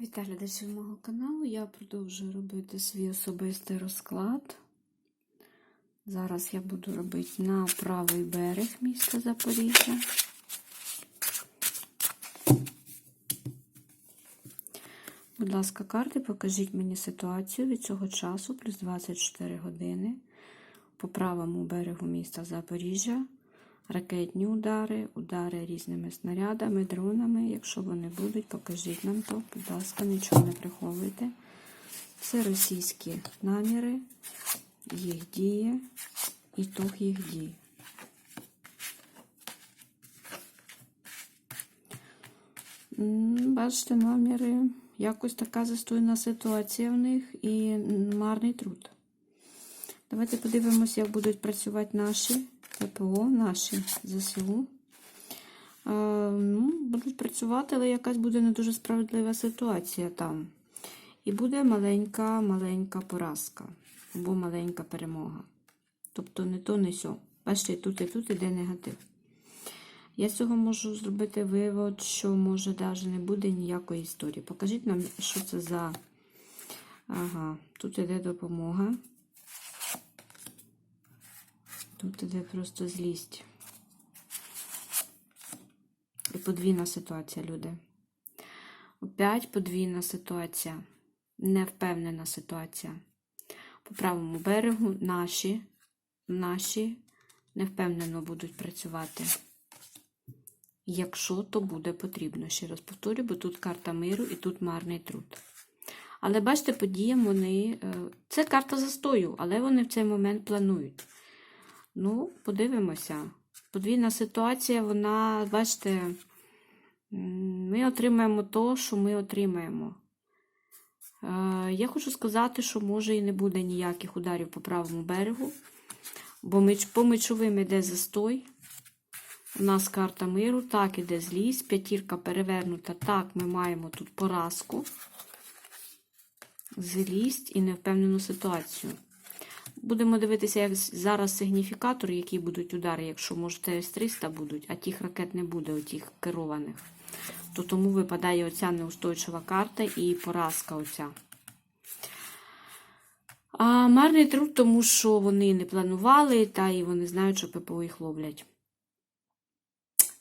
Вітаю глядачів мого каналу. Я продовжую робити свій особистий розклад. Зараз я буду робити на правий берег міста Запоріжжя. Будь ласка, карти, покажіть мені ситуацію від цього часу, плюс 24 години по правому берегу міста Запоріжжя. Ракетні удари, удари різними снарядами, дронами. Якщо вони будуть, покажіть нам то. Будь ласка, нічого не приховуйте. Це російські наміри, їх дії, ітог їх дій. Бачите, наміри. Якось така застойна ситуація в них і марний труд. Давайте подивимося, як будуть працювати наші ППО, наші ЗСУ. Е, ну, Будуть працювати, але якась буде не дуже справедлива ситуація там. І буде маленька-маленька поразка або маленька перемога. Тобто не то, не сьо. Бачите, тут і тут іде негатив. Я з цього можу зробити вивод, що може навіть не буде ніякої історії. Покажіть нам, що це за. Ага, тут іде допомога. Тут іде просто злість. І подвійна ситуація, люди. Опять подвійна ситуація. Невпевнена ситуація. По правому берегу наші, наші невпевнено будуть працювати. Якщо то буде потрібно. Ще раз повторю, бо тут карта миру і тут марний труд. Але бачите, подіям вони. е, Це карта застою, але вони в цей момент планують. Ну, подивимося. Подвійна ситуація, вона, бачите, ми отримаємо то, що ми отримаємо. Е, Я хочу сказати, що може і не буде ніяких ударів по правому берегу, бо по мечовим іде застой. У нас карта миру, так іде злість, п'ятірка перевернута, так, ми маємо тут поразку, злість і невпевнену ситуацію. Будемо дивитися, як зараз сигніфікатори, які будуть удари, якщо може ТС-300 будуть, а тих ракет не буде, отих керованих. То тому випадає оця неустойчива карта і поразка оця. А марний труд, тому що вони не планували, та і вони знають, що ППО їх ловлять.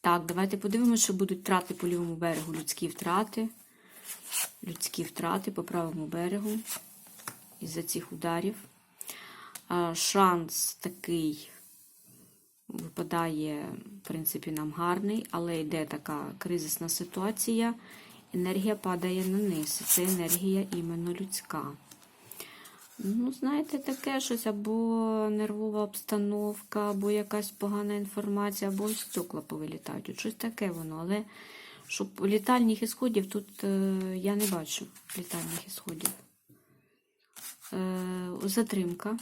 Так, давайте подивимося, що будуть втрати по лівому берегу. Людські втрати. Людські втрати по правому берегу із-за цих ударів. Шанс такий випадає, в принципі, нам гарний, але йде така кризисна ситуація. Енергія падає на низ. Це енергія іменно людська. Ну, знаєте, таке щось, або нервова обстановка, або якась погана інформація, або стекла повилітають. Щось таке воно. Але щоб літальних ісходів тут е, я не бачу літальних ісходів. Е, затримка.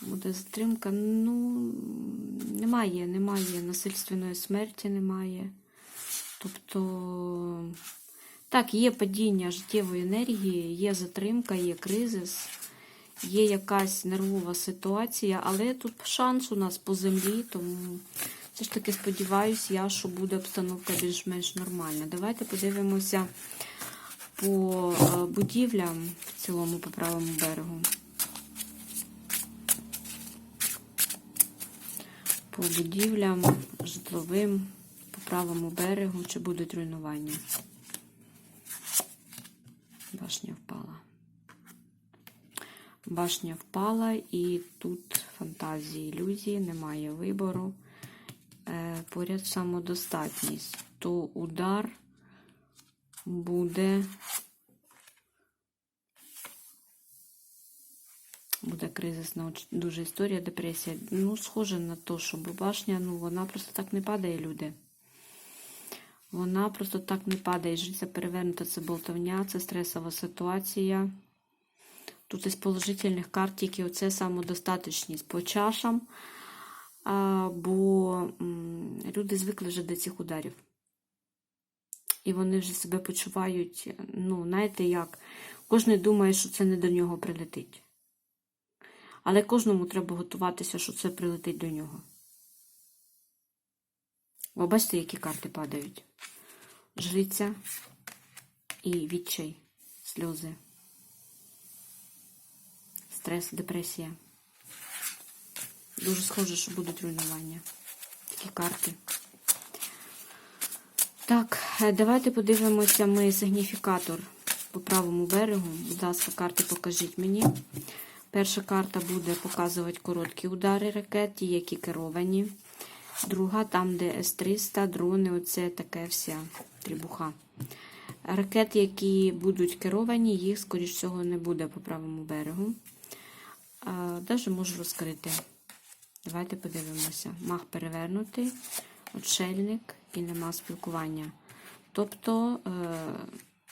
Буде затримка. Ну, немає, немає насильственної смерті, немає. Тобто, так, є падіння життєвої енергії, є затримка, є кризис, є якась нервова ситуація, але тут шанс у нас по землі, тому все ж таки сподіваюся, я, що буде обстановка більш-менш нормальна. Давайте подивимося по е, будівлям в цілому по правому берегу. По будівлям, житловим, по правому берегу, чи будуть руйнування. Башня впала. Башня впала, і тут фантазії, ілюзії, немає вибору. Е, поряд самодостатність. То удар буде. Буде кризисна дуже історія, депресія. Ну, схоже на те, що башня, ну, вона просто так не падає, люди. Вона просто так не падає. Життя перевернута це болтовня, це стресова ситуація. Тут із положительних карт тільки оце самодостаточність по чашам, бо люди звикли вже до цих ударів. І вони вже себе почувають, ну, знаєте як, кожен думає, що це не до нього прилетить. Але кожному треба готуватися, що це прилетить до нього. Ви бачите, які карти падають? Жриця, і відчай, сльози, стрес, депресія. Дуже схоже, що будуть руйнування. Такі карти. Так, е, давайте подивимося ми сигніфікатор по правому берегу. Будь ласка, карти покажіть мені. Перша карта буде показувати короткі удари ракет, які керовані. Друга, там, де С-300, дрони, оце таке вся трібуха. Ракети, які будуть керовані, їх, скоріш всього, не буде по правому берегу. Навіть можу розкрити. Давайте подивимося. Мах перевернутий, отшельник і нема спілкування. Тобто, е,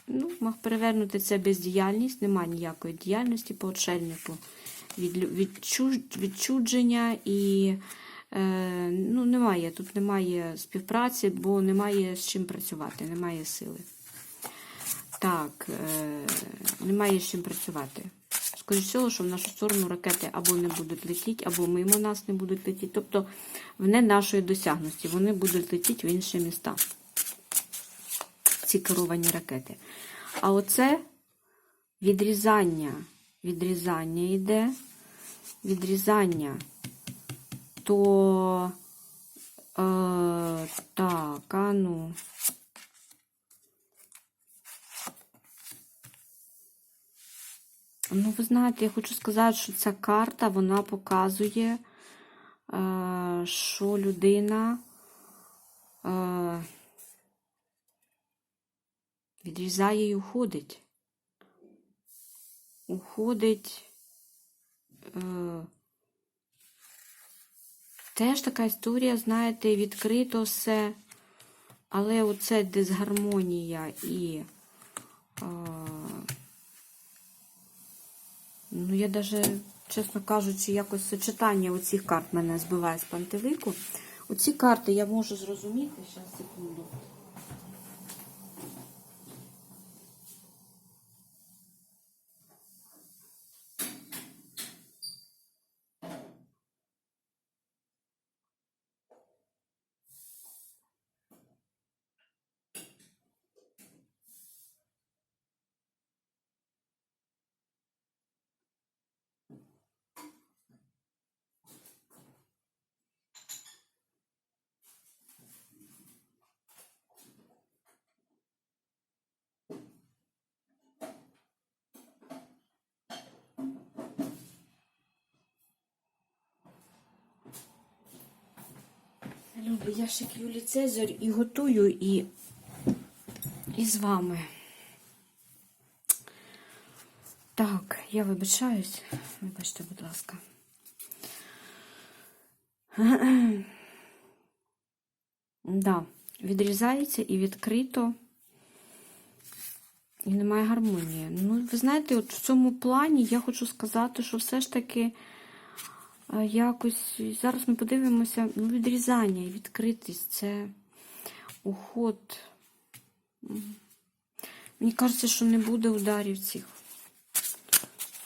ну, мах перевернути це бездіяльність, немає ніякої діяльності по отшельнику. Відчудження і е, ну, немає. Тут немає співпраці, бо немає з чим працювати, немає сили. Так, е, немає з чим працювати. Скоріше всього, що в нашу сторону ракети або не будуть летіти, або мимо нас не будуть летіти. Тобто вне нашої досягності. Вони будуть летіти в інші міста. Ці керовані ракети. А оце відрізання. Відрізання йде. Відрізання. То е, так, а ну. Ну, ви знаєте, я хочу сказати, що ця карта вона показує, е, що людина відрізає і уходить. Уходить. Е, теж така історія, знаєте, відкрито все, але оце дисгармонія і. Е, Ну, я даже, чесно кажучи, якось сочетання оцих карт мене збиває з пантелику. Оці карти я можу зрозуміти. Зараз, секунду. Люблю, я ще Юлі Цезарь і готую і, і з вами. Так, я вибачаюсь. Вибачте, будь ласка. Да, відрізається і відкрито. І немає гармонії. Ну, ви знаєте, от в цьому плані я хочу сказати, що все ж таки якось зараз ми подивимося, ну, відрізання і відкритість це уход. Мені кажеться, що не буде ударів цих.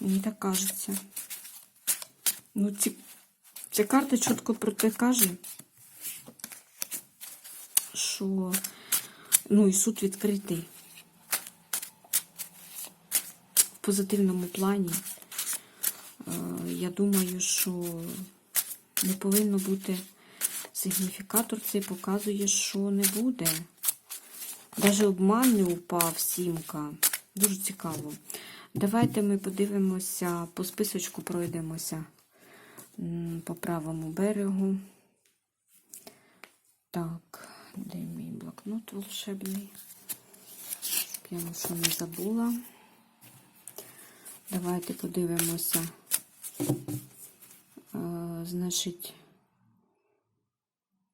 Мені так кажеться. Ну, ці, ця карта чітко про те каже, що ну, і суд відкритий. В позитивному плані. Я думаю, що не повинно бути сигніфікатор цей показує, що не буде. Навіть обман не упав, сімка. Дуже цікаво. Давайте ми подивимося, по списочку пройдемося по правому берегу. Так, де мій блокнот волшебний? Я нічого не забула. Давайте подивимося. Значить,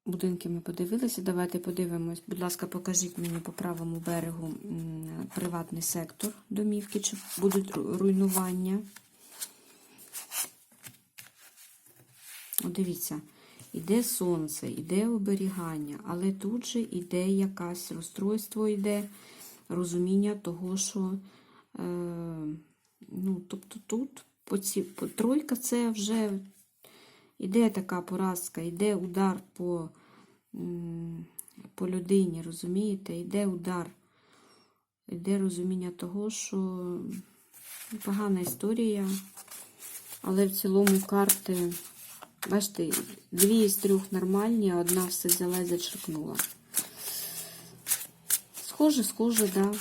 будинки ми подивилися. Давайте подивимось. Будь ласка, покажіть мені по правому берегу приватний сектор домівки, чи будуть руйнування. Дивіться, іде сонце, іде оберігання, але тут же іде якесь розстройство, іде розуміння того, що. Е, ну, тобто тут по ці, по, тройка це вже іде така поразка, йде удар по, по людині, розумієте? Йде удар. йде розуміння того, що погана історія, але в цілому карти, бачите, дві з трьох нормальні, а одна все взяла і зачеркнула. Схоже, схоже, да.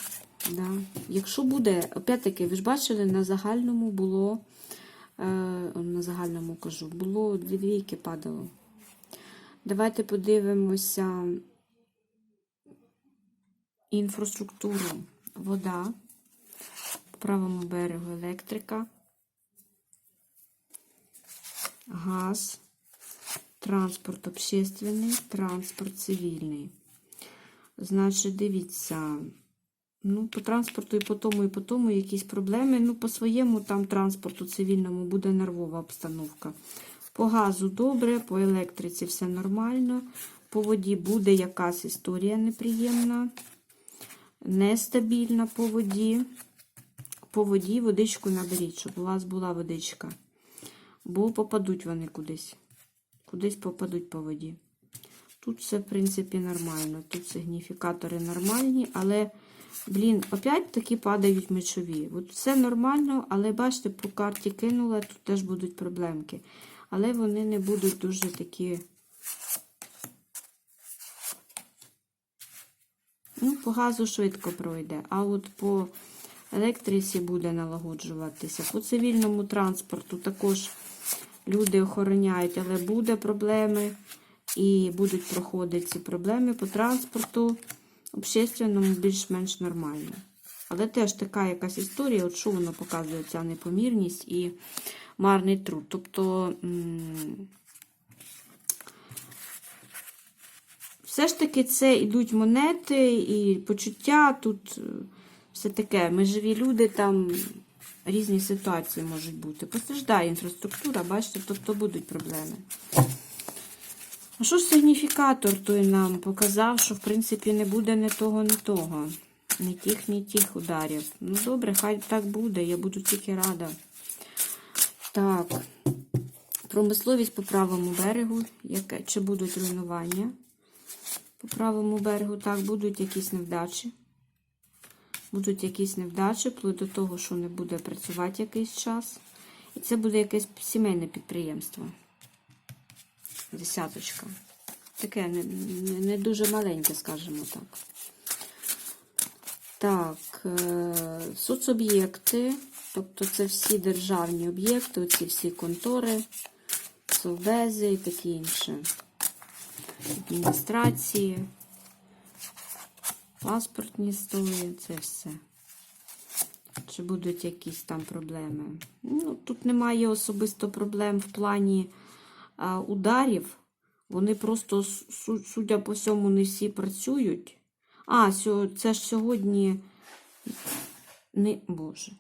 да. Якщо буде, опять-таки, ви ж бачили, на загальному було, на загальному кажу, було дві двійки падало. Давайте подивимося інфраструктуру. Вода, по правому берегу електрика, газ, транспорт общественний, транспорт цивільний. Значить, дивіться, ну, по транспорту і по тому, і по тому якісь проблеми. Ну, по своєму там транспорту цивільному буде нервова обстановка. По газу добре, по електриці все нормально. По воді буде якась історія неприємна, нестабільна по воді. По воді водичку наберіть, щоб у вас була водичка. Бо попадуть вони кудись. Кудись попадуть по воді. Тут все, в принципі, нормально. Тут сигніфікатори нормальні, але, блін, опять таки падають мечові. От все нормально, але бачите, по карті кинула, тут теж будуть проблемки. Але вони не будуть дуже такі. Ну, по газу швидко пройде, а от по електриці буде налагоджуватися. По цивільному транспорту також люди охороняють, але буде проблеми і будуть проходити ці проблеми по транспорту общественному більш-менш нормально. Але теж така якась історія, от що воно показує ця непомірність і марний труд. Тобто, все ж таки це йдуть монети і почуття тут е, все таке. Ми живі люди, там різні ситуації можуть бути. Постраждає інфраструктура, бачите, тобто будуть проблеми. А що ж сигніфікатор той нам показав, що в принципі не буде ні того, ні того. Ні тих, ні тих ударів. Ну добре, хай так буде, я буду тільки рада. Так, промисловість по правому берегу. Яке? Чи будуть руйнування? По правому берегу, так, будуть якісь невдачі. Будуть якісь невдачі, вплоть до того, що не буде працювати якийсь час. І це буде якесь сімейне підприємство. Десяточка. Таке не, не, дуже маленьке, скажімо так. Так, е, соцоб'єкти, тобто це всі державні об'єкти, оці всі контори, совбези і таке інше. Адміністрації, паспортні столи, це все. Чи будуть якісь там проблеми? Ну, тут немає особисто проблем в плані ударів. Вони просто, судя по всьому, не всі працюють. А, це ж сьогодні. Не, Боже,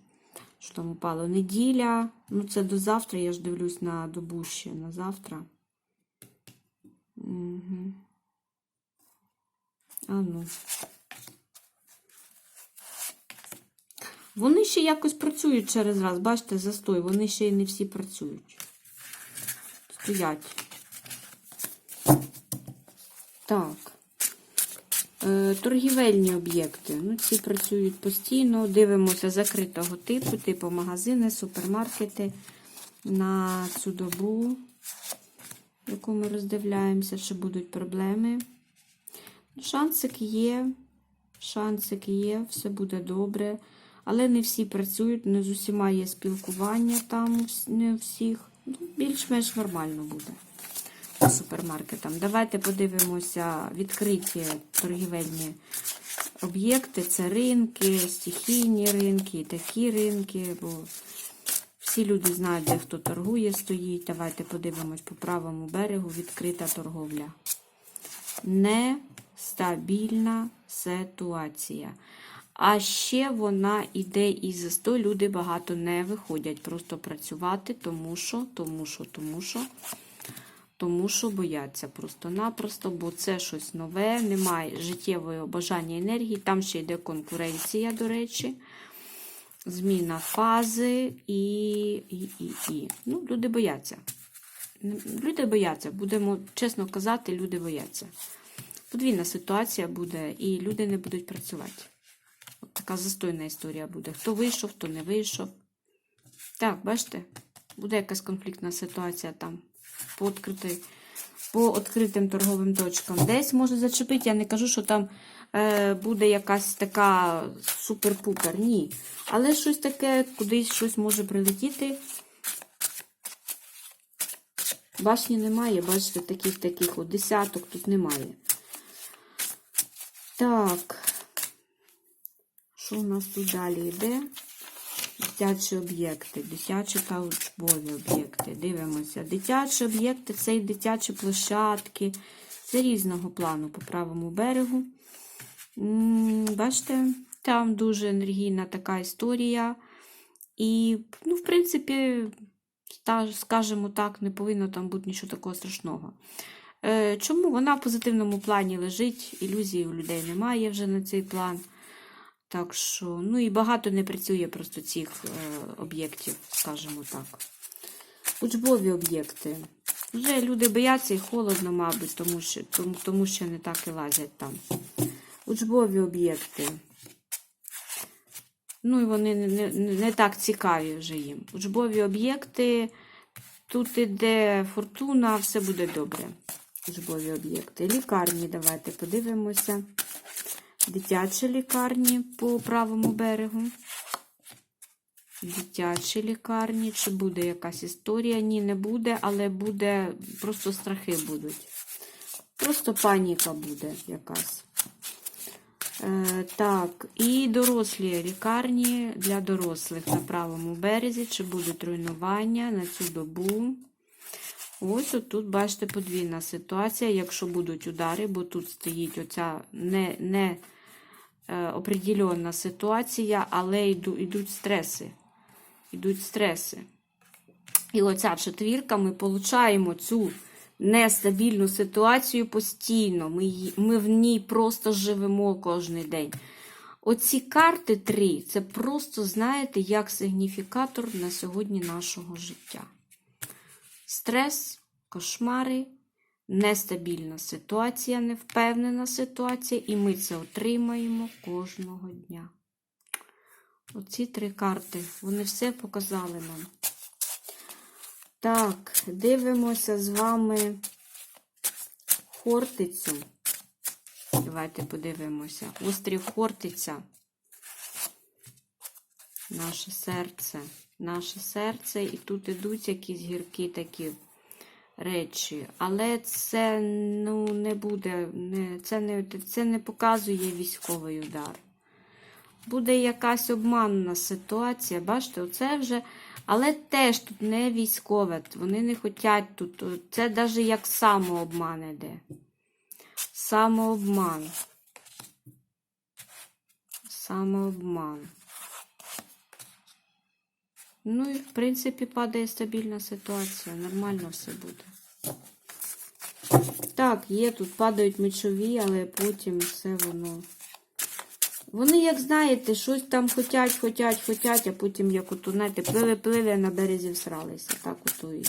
що там упало? Неділя. Ну, це до завтра, я ж дивлюсь на добу ще на завтра. Угу. А ну. Вони ще якось працюють через раз. Бачите, застой, вони ще й не всі працюють. Стоять. Так. Е, торгівельні об'єкти. Ну, ці працюють постійно. Дивимося закритого типу, типу магазини, супермаркети на цю добу, яку ми роздивляємося, чи будуть проблеми. Шансик є, шансик є, все буде добре. Але не всі працюють, не з усіма є спілкування там, не у всіх. Ну, більш-менш нормально буде по супермаркетам. Давайте подивимося відкриті торгівельні об'єкти. Це ринки, стихійні ринки, такі ринки, бо всі люди знають, де хто торгує, стоїть. Давайте подивимось по правому берегу відкрита торговля. Нестабільна ситуація. А ще вона іде і застой. Люди багато не виходять просто працювати, тому що, тому що, тому що, тому що бояться просто-напросто, бо це щось нове, немає життєвого бажання енергії. Там ще йде конкуренція, до речі, зміна фази і. і, і, і. Ну, люди бояться. Люди бояться, будемо чесно казати, люди бояться. Подвійна ситуація буде, і люди не будуть працювати. Така застойна історія буде. Хто вийшов, хто не вийшов. Так, бачите, буде якась конфліктна ситуація там по відкритій по відкритим торговим точкам. Десь може зачепити, я не кажу, що там е, буде якась така супер-пупер. Ні. Але щось таке, кудись щось може прилетіти. Башні немає, бачите, таких таких от десяток тут немає. Так. Що у нас тут далі йде? Дитячі об'єкти, дитячі та учбові об'єкти. Дивимося. Дитячі об'єкти це і дитячі площадки. Це різного плану по правому берегу. Бачите, там дуже енергійна така історія. І, ну, в принципі, скажімо так, не повинно там бути нічого такого страшного. Е, Чому вона в позитивному плані лежить? Ілюзій у людей немає вже на цей план. Так що, ну і багато не працює просто цих е, об'єктів, скажімо так. Учбові об'єкти. Вже люди бояться і холодно, мабуть, тому що, тому, тому що не так і лазять там. Учбові об'єкти. Ну і вони не, не, не так цікаві вже їм. Учбові об'єкти. Тут іде фортуна, все буде добре. Учбові об'єкти. Лікарні, давайте подивимося. Дитячі лікарні по правому берегу. Дитячі лікарні. Чи буде якась історія? Ні, не буде, але буде, просто страхи будуть. Просто паніка буде якась. Е, так, і дорослі лікарні для дорослих на правому березі. Чи будуть руйнування на цю добу? Ось тут, бачите, подвійна ситуація, якщо будуть удари, бо тут стоїть оця не, не определенна ситуація, але йду, йдуть стреси. Йдуть стреси. І оця четвірка, ми получаємо цю нестабільну ситуацію постійно. Ми, ми в ній просто живемо кожен день. Оці карти три це просто, знаєте, як сигніфікатор на сьогодні нашого життя. Стрес, кошмари, нестабільна ситуація, невпевнена ситуація, і ми це отримаємо кожного дня. Оці три карти, вони все показали нам. Так, дивимося з вами Хортицю. Давайте подивимося. Острів Хортиця. Наше серце. Наше серце, і тут ідуть якісь гіркі такі речі. Але це ну, не буде, не, це, не, це не показує військовий удар. Буде якась обманна ситуація. Бачите, оце вже. Але теж тут не військове. Вони не хочуть тут. Це навіть як самообман іде. Самообман. Самообман. Ну і, в принципі, падає стабільна ситуація. Нормально все буде. Так, є тут падають мечові, але потім все воно. Вони, як знаєте, щось там хотять, хотять, хотять, а потім, як ото, знаєте, плили-плили, на березі всралися. Так ото і.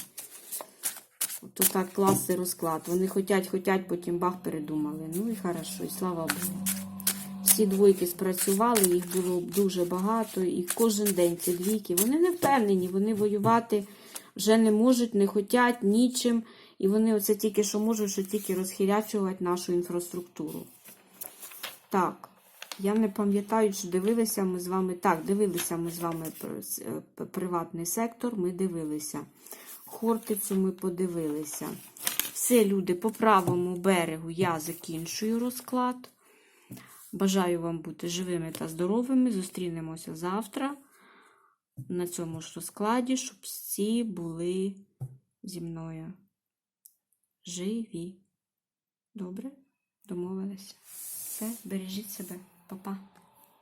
Ото так класний розклад. Вони хотять, хотять, потім бах передумали. Ну і хорошо, і слава Богу. Всі двойки спрацювали, їх було дуже багато, і кожен день ці двійки. Вони не впевнені, вони воювати вже не можуть, не хотять нічим. І вони оце тільки що можуть, що тільки розхилячувати нашу інфраструктуру. Так, я не пам'ятаю, чи дивилися ми з вами. Так, дивилися ми з вами е, приватний сектор, ми дивилися. Хортицю ми подивилися. Все, люди, по правому берегу я закінчую розклад. Бажаю вам бути живими та здоровими. Зустрінемося завтра на цьому ж розкладі, щоб всі були зі мною. Живі. Добре? Домовилися. Все, бережіть себе. Па-па.